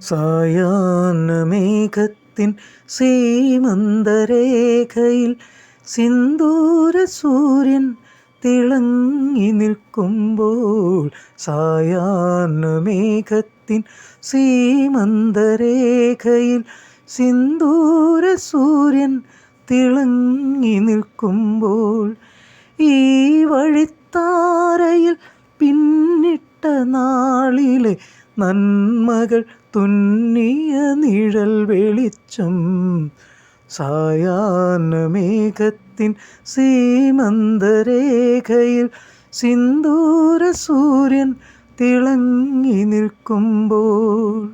സായാഹ്ന മേഘത്തിൻ സീമന്തരേഖയിൽ സിന്ദൂര സൂര്യൻ തിളങ്ങി നിൽക്കുമ്പോൾ സായാഹ്ന മേഘത്തിൻ സീമന്തരേഖയിൽ സിന്ദൂര സൂര്യൻ തിളങ്ങി നിൽക്കുമ്പോൾ ഈ വഴിത്താരയിൽ പിന്നിട്ട നാളിലെ നന്മകൾ തുന്നിയ നിഴൽ വെളിച്ചം സായാഹ്ന മേഘത്തിൻ സീമന്തരേഖയിൽ സിന്ദൂര സൂര്യൻ തിളങ്ങി നിൽക്കുമ്പോൾ.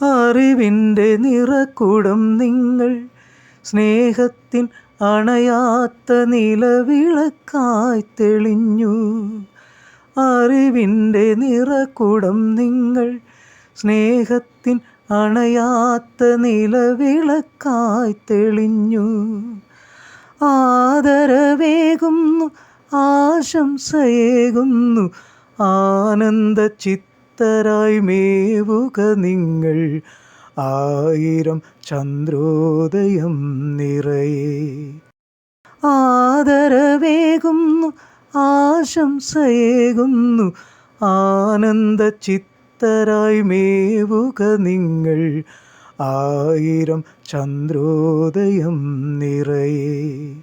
അറിവിന്റെ നിറക്കുടം നിങ്ങൾ സ്നേഹത്തിൻ അണയാത്ത നിലവിളക്കായി തെളിഞ്ഞു. അറിവിന്റെ നിറക്കുടം നിങ്ങൾ സ്നേഹത്തിൻ അണയാത്ത നിലവിളക്കായി തെളിഞ്ഞു. ആദരവേകുന്നു ആശംസയേകുന്നു ആനന്ദ ചിത്തരായി മേവുക നിങ്ങൾ ആയിരം ചന്ദ്രോദയം നിറയെ. ആദരവേകുന്നു ആശംസയേകുന്നു. ആനന്ദ ചിത്തരായി മേവുക നിങ്ങൾ. ആയിരം ചന്ദ്രോദയം നിറയെ.